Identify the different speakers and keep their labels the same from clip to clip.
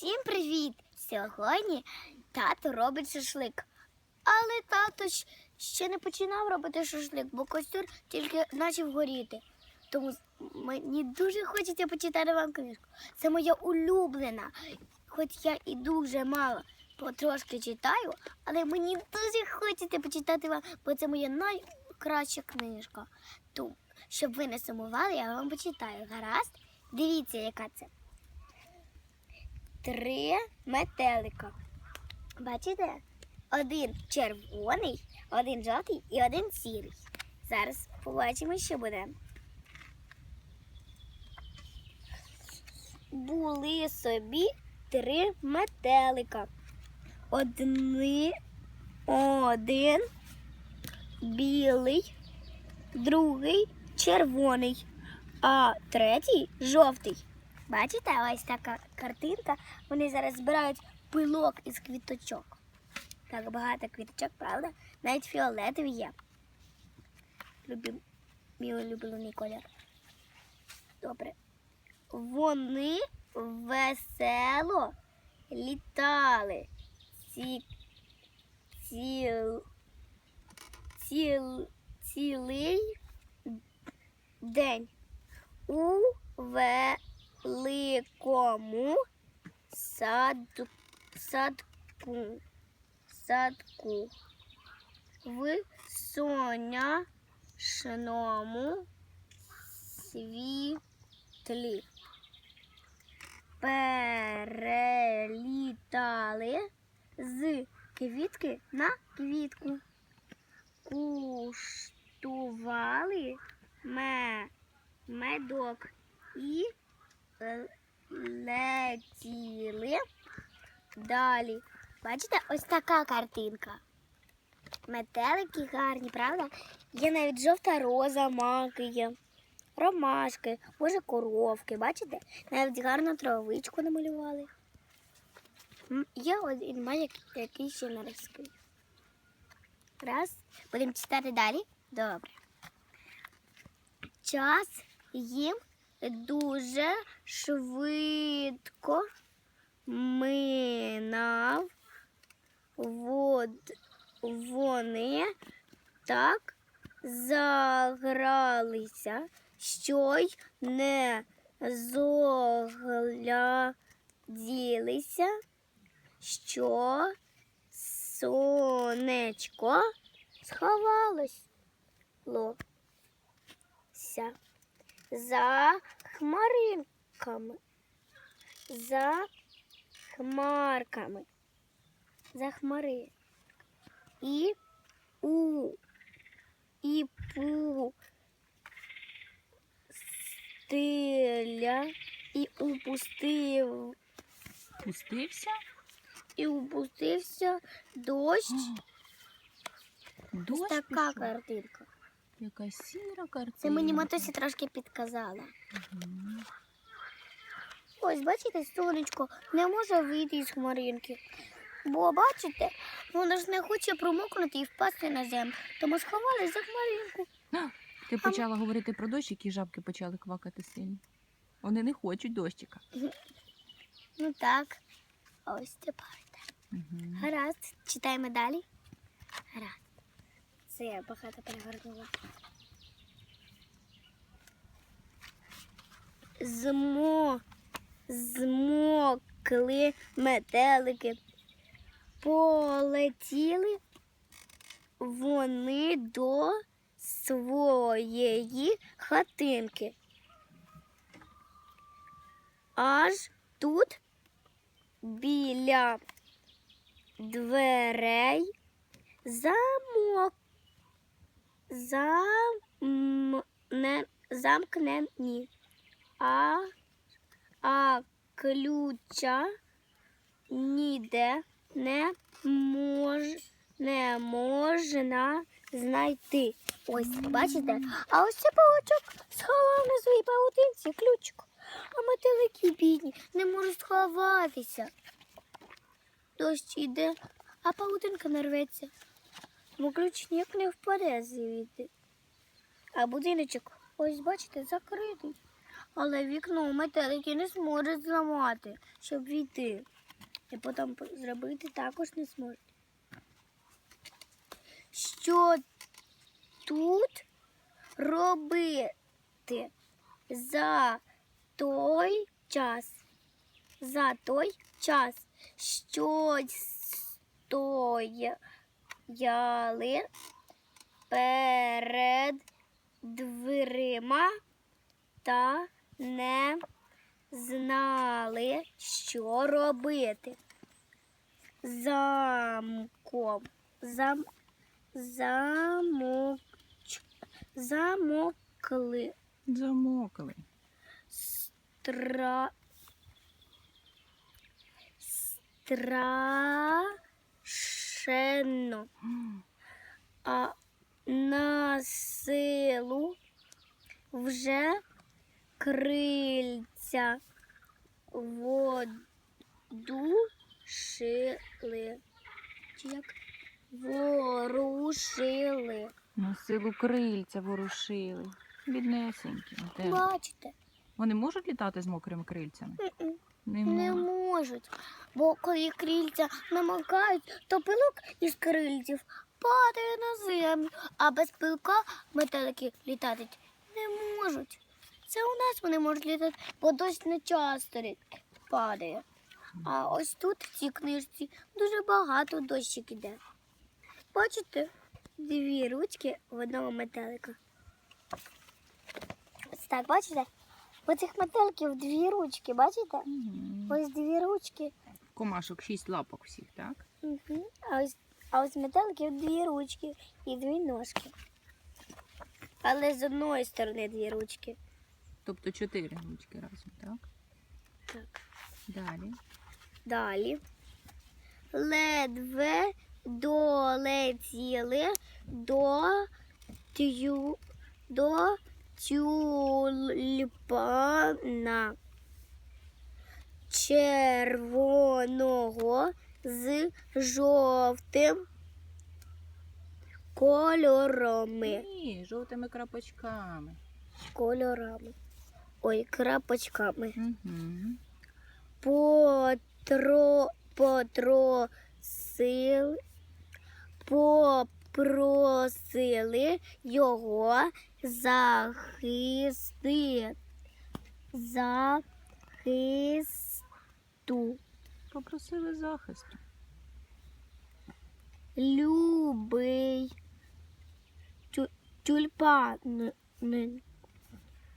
Speaker 1: Всім привіт! Сьогодні тато робить шашлик. Але тато ще не починав робити шашлик, бо костюр тільки почав горіти. Тому мені дуже хочеться почитати вам книжку. Це моя улюблена. Хоч я і дуже мало потрошки читаю, але мені дуже хочеться почитати вам, бо це моя найкраща книжка. Тому, щоб ви не сумували, я вам почитаю. Гаразд? Дивіться, яка це три метелика. Бачите? Один червоний, один жовтий і один сірий. Зараз побачимо, що буде. Були собі три метелика. Одни, один білий, другий червоний, а третій жовтий. Бачите, ось така картинка. Вони зараз збирають пилок із квіточок. Так багато квіточок, правда? Навіть фіолетові є. Любим, мій улюблений колір. Добре. Вони весело літали. Ці, ціл, ціл, цілий день у великому саду, садку, садку в сонячному світлі. Перелітали з квітки на квітку. Куштували ме, медок і летіли далі. Бачите, ось така картинка. Метелики гарні, правда? Є навіть жовта роза, маки є, ромашки, може коровки, бачите? Навіть гарну травичку намалювали. Є один малюк, який ще не розкрив. Раз. Будемо читати далі? Добре. Час їм дуже швидко минав. Вод, вони так загралися, що й не зогляділися, що сонечко сховалось лося за хмаринками, за хмарками, за хмари. І у і пу стиля, і упустив,
Speaker 2: Пустився?
Speaker 1: і упустився дощ.
Speaker 2: Дощ
Speaker 1: така
Speaker 2: пішов.
Speaker 1: картинка.
Speaker 2: Яка сіра картинка.
Speaker 1: Це мені матусі трошки підказала.
Speaker 2: Мгм.
Speaker 1: Ось, бачите, сонечко не може вийти із хмаринки. Бо, бачите, воно ж не хоче промокнути і впасти на землю. Тому сховались за хмаринку.
Speaker 2: А, Ти почала говорити про дощ, які жабки почали квакати сильно. Вони не хочуть дощика.
Speaker 1: Ну так. Ось тепер.
Speaker 2: Угу.
Speaker 1: Гаразд. Читаємо далі. Гаразд. Це я багато перегорнула. Змо... Змокли метелики. Полетіли вони до своєї хатинки. Аж тут біля дверей замок замне, замкнені, а, а ключа ніде не мож, не можна знайти. Ось, бачите? А ось це павучок сховав на своїй паутинці ключик. А метелики бідні не можуть сховатися. Дощ іде, а паутинка не рветься. Бо ключ ніяк не впаде звідти. А будиночок, ось бачите, закритий. Але вікно метелики не зможуть зламати, щоб війти. І потім зробити також не зможуть. Що тут робити за той час? За той час, що стояли перед дверима та не знали, що робити. Замком. Зам, замоч, замокли.
Speaker 2: Замокли.
Speaker 1: Стра... Страшенно. А на силу вже крильця воду шили. Чи як? Ворушили.
Speaker 2: На силу крильця ворушили. Біднесенькі.
Speaker 1: Бачите?
Speaker 2: Вони можуть літати з мокрими крильцями?
Speaker 1: М-м.
Speaker 2: Не
Speaker 1: Не
Speaker 2: можуть.
Speaker 1: бо коли крильця намокають, то пилок із крильців падає на землю, а без пилка метелики літати не можуть. Це у нас вони можуть літати, бо дощ не часто падає. А ось тут в цій книжці дуже багато дощик іде. Бачите, дві ручки в одного метелика. Ось так, бачите? У цих метеликів дві ручки, бачите?
Speaker 2: Мгм.
Speaker 1: Ось дві ручки.
Speaker 2: Комашок шість лапок всіх, так?
Speaker 1: Угу. А ось, а ось метеликів дві ручки і дві ножки. Але з одної сторони дві ручки.
Speaker 2: Тобто чотири ручки разом, так?
Speaker 1: Так.
Speaker 2: Далі.
Speaker 1: Далі. Ледве долетіли до тю, до тюльпана червоного з жовтим кольорами.
Speaker 2: Ні, жовтими крапочками.
Speaker 1: Кольорами. Ой, крапочками.
Speaker 2: Угу.
Speaker 1: Потро, потросили, попросили його захисти, захисту.
Speaker 2: Попросили захисту.
Speaker 1: Любий тю, тюльпан.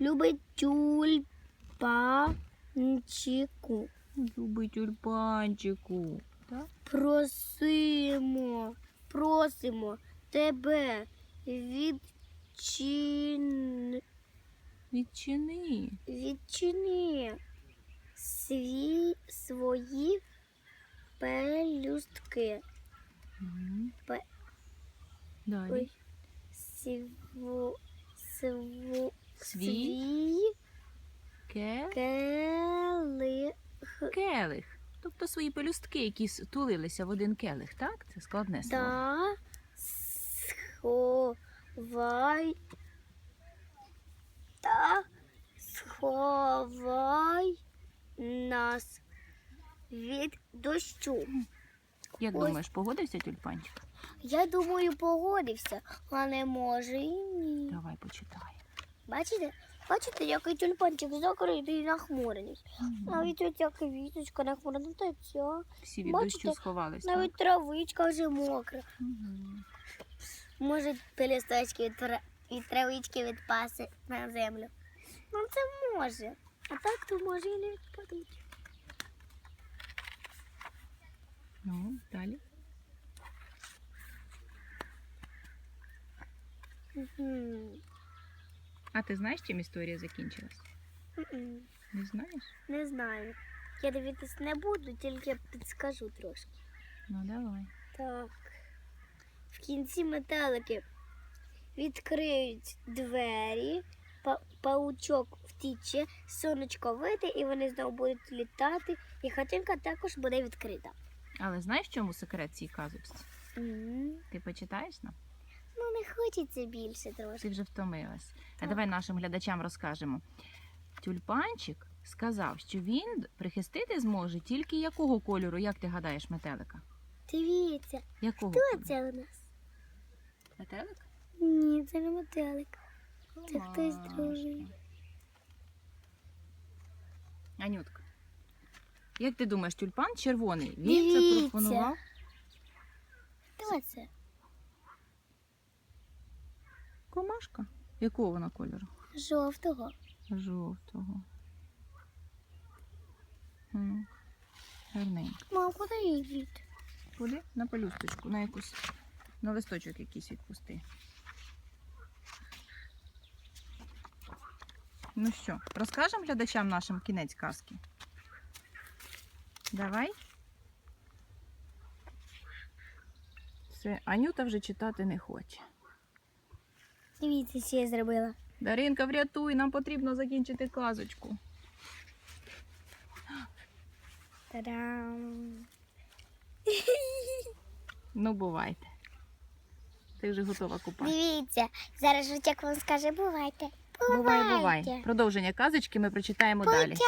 Speaker 1: Любий тюльпанчику.
Speaker 2: Любий тюльпанчику. Так?
Speaker 1: Просимо, просимо тебе відчин,
Speaker 2: Відчини.
Speaker 1: відчини свій, свої пелюстки.
Speaker 2: Угу.
Speaker 1: Пе-
Speaker 2: Далі.
Speaker 1: Ой, сво, сво,
Speaker 2: Свій
Speaker 1: свій
Speaker 2: ке...
Speaker 1: келих.
Speaker 2: келих. Тобто свої пелюстки, які тулилися в один келих, так? Це складне слово.
Speaker 1: та сховай та сховай нас від дощу.
Speaker 2: Як
Speaker 1: Ось.
Speaker 2: думаєш, погодився тюльпанчик?
Speaker 1: Я думаю, погодився, але може і ні.
Speaker 2: Давай почитаємо.
Speaker 1: Бачите? Бачите, який тюльпанчик закритий і нахмурений. Навіть оця квіточка нахмурена, та ця.
Speaker 2: Всі від
Speaker 1: бачите,
Speaker 2: дощу сховались.
Speaker 1: Навіть травичка вже мокра.
Speaker 2: Так? Мгм.
Speaker 1: Може, пелюсточки від, тра- від травички відпасти на землю. Ну це може. А так то може і не відпадуть.
Speaker 2: Ну, далі.
Speaker 1: Мгм.
Speaker 2: А ти знаєш, чим історія закінчилась?
Speaker 1: Мгм.
Speaker 2: Не знаєш?
Speaker 1: Не знаю. Я дивитись не буду, тільки підскажу трошки.
Speaker 2: Ну давай.
Speaker 1: Так. В кінці метелики відкриють двері, па- паучок втіче, сонечко вийде, і вони знову будуть літати, і хатинка також буде відкрита.
Speaker 2: Але знаєш, в чому секрет цій казочці?
Speaker 1: М,
Speaker 2: Ти почитаєш нам?
Speaker 1: Ну, не хочеться більше трошки.
Speaker 2: Ти вже втомилась. А давай нашим глядачам розкажемо. тюльпанчик сказав, що він прихистити зможе тільки якого кольору, як ти гадаєш, метелика?
Speaker 1: Дивіться,
Speaker 2: Якого
Speaker 1: хто
Speaker 2: кольору?
Speaker 1: це у нас?
Speaker 2: Метелик?
Speaker 1: Ні, це не метелик. Це хтось другий.
Speaker 2: Анютка. Як ти думаєш, тюльпан червоний? Він
Speaker 1: Дивіться.
Speaker 2: запропонував
Speaker 1: Хто це?
Speaker 2: комашка. Якого вона кольору?
Speaker 1: Жовтого.
Speaker 2: Жовтого. Хм. Гарненько.
Speaker 1: Мам, куди її діти?
Speaker 2: Куди? На пелюсточку, на якусь на листочок якийсь відпусти. Ну що, розкажемо глядачам нашим кінець казки? Давай. Це Анюта вже читати не хоче.
Speaker 1: Дивіться, що я зробила.
Speaker 2: Даринка, врятуй, нам потрібно закінчити казочку.
Speaker 1: Та-дам!
Speaker 2: Ну, бувайте. Ти вже готова купати.
Speaker 1: Дивіться, зараз Жутяк вам скаже, бувайте.
Speaker 2: Бувай, бувай. Продовження казочки ми прочитаємо далі.
Speaker 1: Бувайте.